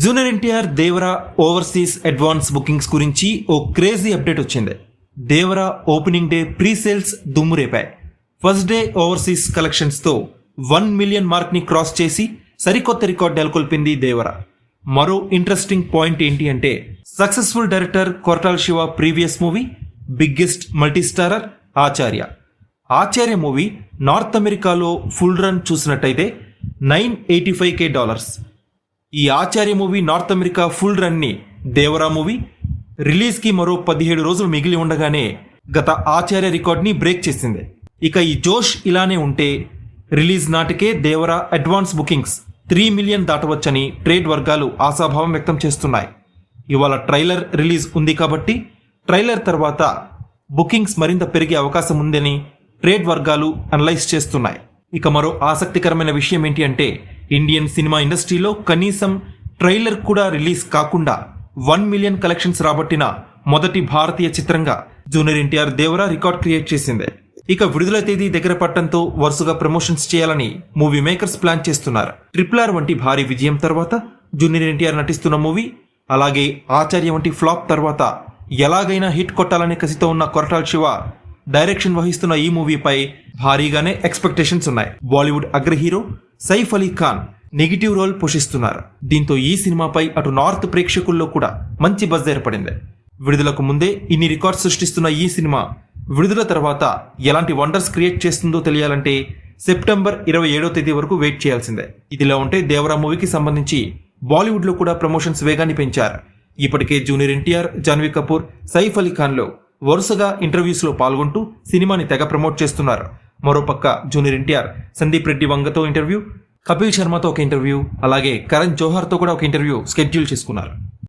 Junior NTR Devara overseas advance bookings గురించి ఓ crazy update వచ్చింది. Devara opening day pre sales దుమ్ము రేపాయి. ఫస్ట్ డే ఓవర్సీస్ కలెక్షన్స్తో వన్ మిలియన్ మార్క్ని క్రాస్ చేసి సరికొత్త రికార్డ్ నెలకొల్పింది దేవరా. మరో ఇంట్రెస్టింగ్ పాయింట్ ఏంటి అంటే successful director Koratala Siva previous movie biggest multistarrer Acharya. Acharya movie north అమెరికాలో ఫుల్ రన్ చూసినట్టయితే nine eighty five K dollars. ఈ Acharya movie north America full రన్ని Devara movie రిలీజ్కి మరో పదిహేడు రోజులు మిగిలి ఉండగానే గత ఆచార్య రికార్డ్ని బ్రేక్ చేసింది. ఇక ఈ జోష్ ఇలానే ఉంటే రిలీజ్ నాటికే Devara advance bookings three million దాటవచ్చని trade వర్గాలు ఆశాభావం వ్యక్తం చేస్తున్నాయి. ఇవాళ ట్రైలర్ రిలీజ్ ఉంది కాబట్టి ట్రైలర్ తర్వాత బుకింగ్స్ మరింత పెరిగే అవకాశం ఉందని ట్రేడ్ వర్గాలు అనలైజ్ చేస్తున్నాయి. ఇక మరో ఆసక్తికరమైన విషయం ఏంటి అంటే ఇండియన్ సినిమా ఇండస్ట్రీలో కనీసం ట్రైలర్ కూడా రిలీజ్ కాకుండా వన్ మిలియన్ కలెక్షన్స్ రాబట్టిన మొదటి భారతీయ చిత్రంగా junior NTR Devara record create చేసింది. ఇక విడుదల తేదీ దగ్గర పట్టడంతో వరుసగా ప్రమోషన్స్ చేయాలని మూవీ మేకర్స్ ప్లాన్ చేస్తున్నారు. ట్రిపుల్ ఆర్ వంటి భారీ విజయం తర్వాత జూనియర్ ఎన్టీఆర్ నటిస్తున్న మూవీ అలాగే ఆచార్య వంటి ఫ్లాప్ తర్వాత ఎలాగైనా హిట్ కొట్టాలనే కసితో ఉన్న కొరటాల్ శివ డైరెక్షన్ వహిస్తున్న ఈ మూవీపై భారీగానే ఎక్స్పెక్టేషన్స్ ఉన్నాయి. బాలీవుడ్ అగ్ర hero Saif Ali Khan negative role పోషిస్తున్నారు. దీంతో ఈ సినిమాపై అటు నార్త్ ప్రేక్షకుల్లో కూడా మంచి బజ్ ఏర్పడింది. విడుదలకు ముందే ఇన్ని రికార్డ్స్ సృష్టిస్తున్న ఈ సినిమా విడుదల తర్వాత ఎలాంటి వండర్స్ క్రియేట్ చేస్తుందో తెలియాలంటే సెప్టెంబర్ ఇరవై ఏడో తేదీ వరకు వెయిట్ చేయాల్సిందే. ఇదిలా ఉంటే దేవరా మూవీకి సంబంధించి బాలీవుడ్లో కూడా ప్రమోషన్స్ వేగాన్ని పెంచారు. ఇప్పటికే జూనియర్ ఎన్టీఆర్ జాన్వీ కపూర్ సైఫ్ అలీ ఖాన్లో వరుసగా ఇంటర్వ్యూస్లో పాల్గొంటూ సినిమాని తెగ ప్రమోట్ చేస్తున్నారు. మరోపక్క జూనియర్ ఎన్టీఆర్ సందీప్ రెడ్డి వంగతో ఇంటర్వ్యూ కపిల్ శర్మతో ఒక ఇంటర్వ్యూ అలాగే కరణ్ జోహర్తో కూడా ఒక ఇంటర్వ్యూ స్కెడ్యూల్ చేసుకున్నారు.